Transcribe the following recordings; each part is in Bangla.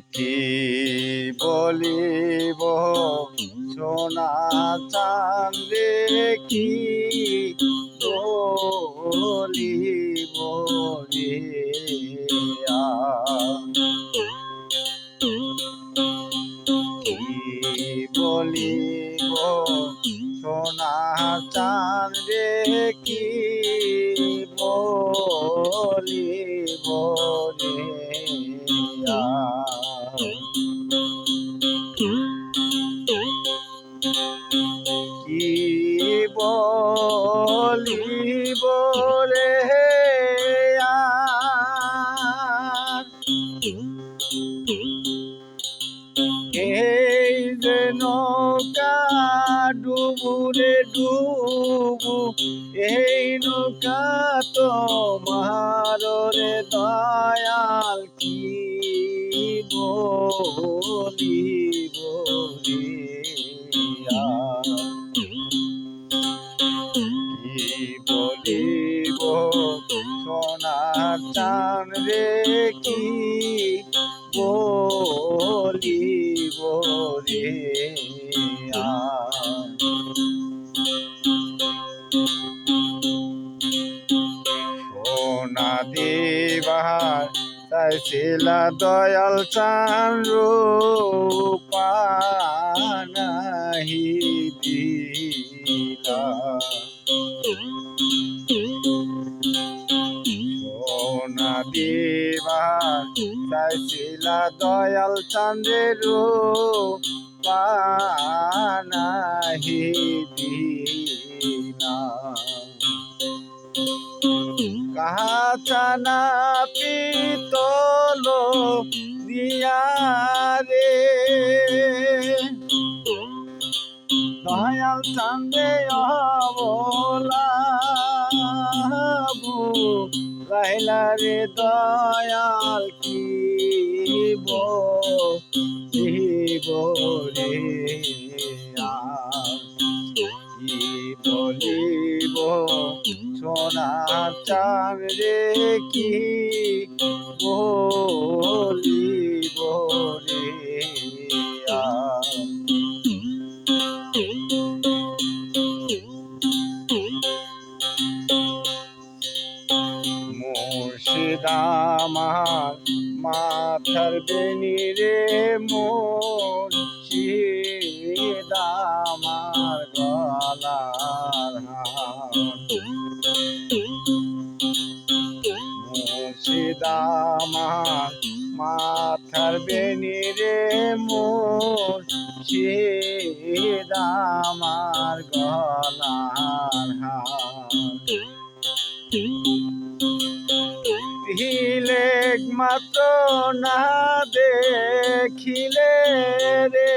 কি বলিব? সোনা চাঁদে কি বলিব রে। কি বলিব? সোনা চাঁদে কি বলিব? এই যে নৌকা ডুবুরে ডুবু, এই নৌকা তোমার রে দয়াল কি আর। কি বলিব, সোনার চান রে কি আ। সোনা দিবার চাইছিলা দয়াল চান রূপা নাহি দিলা দিবার চাইছিলা দয়াল চাঁদের পানাহি দিনা। কাহা চানা পিতল দিয়া রে। দয়াল চান্দে অবলাবু গাইলা রে দয়াল কি। কি বলিব সোনা চান রে কি বলিব রে আ। মুর্শিদামার মাথার বেনি রে মুর্শিদামার গলার মুর্শিদামার মাথার বেনি রে মুর্শিদামার গলার হার। মাত্র না দেখিলে রে।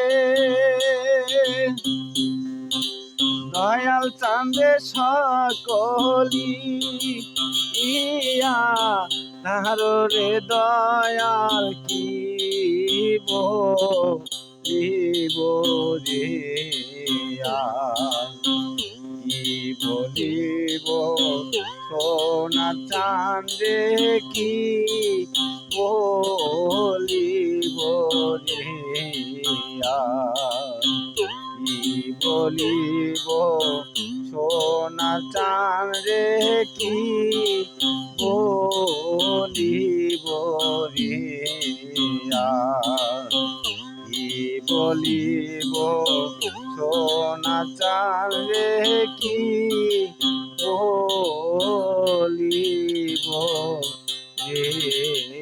দয়াল চাঁদে সকলি ইয়া তাহার রে দয়াল কি বলিব রে? সোনা চাঁদে কি বলিব রে কি বলিব সোনা চাঁদে কি বলিব রে কি বলিব সোনা চাঁদে কি বলিব রে